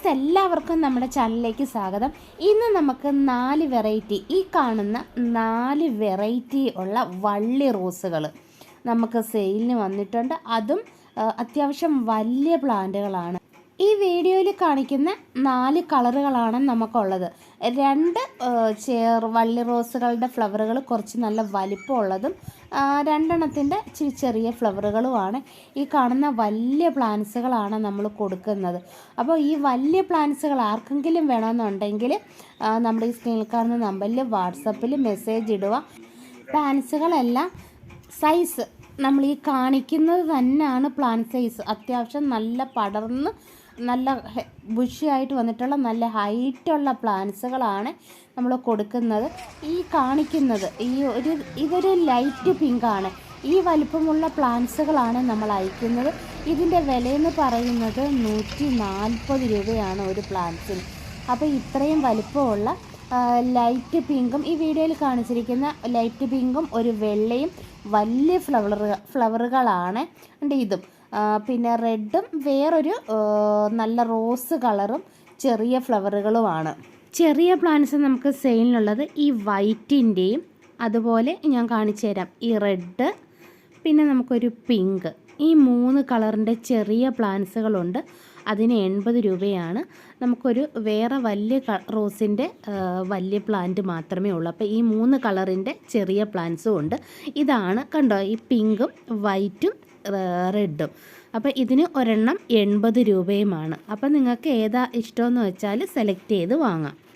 Friends എല്ലാവർക്കും നമ്മുടെ ചാനലിലേക്ക് സ്വാഗതം. ഇന്ന് നമുക്ക് നാല് വെറൈറ്റി ഈ കാണുന്ന നാല് വെറൈറ്റി ഉള്ള വള്ളി റോസുകൾ നമുക്ക് സെയിലിന് വന്നിട്ടുണ്ട്. അതും അത്യാവശ്യം വലിയ പ്ലാന്റുകളാണ്. ഈ വീഡിയോയിൽ കാണിക്കുന്ന നാല് കളറുകളാണ് നമുക്കുള്ളത്. രണ്ട് ചേർ വള്ളി റോസുകളുടെ ഫ്ലവറുകൾ കുറച്ച് നല്ല വലിപ്പമുള്ളതും രണ്ടെണ്ണത്തിന്റെ ഇച്ചിരി ചെറിയ ഫ്ലവറുകളുമാണ്. ഈ കാണുന്ന വലിയ പ്ലാന്റ്സുകളാണ് നമ്മൾ കൊടുക്കുന്നത്. അപ്പോൾ ഈ വലിയ പ്ലാന്റ്സുകൾ ആർക്കെങ്കിലും വേണമെന്നുണ്ടെങ്കിൽ നമ്മുടെ ഈ സ്ക്രീനിൽ കാണുന്ന നമ്പറിൽ വാട്സപ്പിൽ മെസ്സേജ് ഇടുക. പ്ലാന്റ്സുകളെല്ലാം സൈസ് നമ്മൾ ഈ കാണിക്കുന്നത് തന്നെയാണ് പ്ലാന്റ് സൈസ് അത്യാവശ്യം നല്ല പടർന്ന് നല്ല ബുഷിയായിട്ട് വന്നിട്ടുള്ള നല്ല ഹൈറ്റുള്ള പ്ലാന്റ്സുകളാണ് നമ്മൾ കൊടുക്കുന്നത്. ഈ കാണിക്കുന്നത് ഈ ഒരു ഇതൊരു ലൈറ്റ് പിങ്കാണ് ഈ വലിപ്പമുള്ള പ്ലാന്റ്സുകളാണ് നമ്മൾ അയക്കുന്നത്. ഇതിന്റെ വിലയെന്ന് പറയുന്നത് നൂറ്റി നാൽപ്പത് രൂപയാണ് ഒരു പ്ലാന്റ്സിന് അപ്പോൾ ഇത്രയും വലിപ്പമുള്ള ലൈറ്റ് പിങ്കും ഈ വീഡിയോയിൽ കാണിച്ചിരിക്കുന്ന ലൈറ്റ് പിങ്കും ഒരു വെള്ളയും വലിയ ഫ്ലവർ ഫ്ലവറുകളാണ് ഉണ്ട് ഇതും. പിന്നെ റെഡും വേറൊരു നല്ല റോസ് കളറും ചെറിയ ഫ്ലവറുകളുമാണ് ചെറിയ പ്ലാന്റ്സ് നമുക്ക് സെയിലിനുള്ളത് ഈ വൈറ്റിന്റെയും അതുപോലെ ഞാൻ കാണിച്ചു തരാം. ഈ റെഡ് പിന്നെ നമുക്കൊരു പിങ്ക് ഈ മൂന്ന് കളറിന്റെ ചെറിയ പ്ലാന്റ്സുകളുണ്ട് അതിന് എൺപത് രൂപയാണ്. നമുക്കൊരു വേറെ വലിയ റോസിന്റെ വലിയ പ്ലാന്റ് മാത്രമേ ഉള്ളൂ. അപ്പോൾ ഈ മൂന്ന് കളറിന്റെ ചെറിയ പ്ലാന്റ്സും ഉണ്ട്. ഇതാണ് കണ്ടോ ഈ പിങ്കും വൈറ്റും റെഡും. അപ്പോൾ ഇതിന് ഒരെണ്ണം എൺപത് രൂപയുമാണ്. അപ്പോൾ നിങ്ങൾക്ക് ഏതാ ഇഷ്ടമെന്ന് വെച്ചാൽ സെലക്ട് ചെയ്ത് വാങ്ങാം.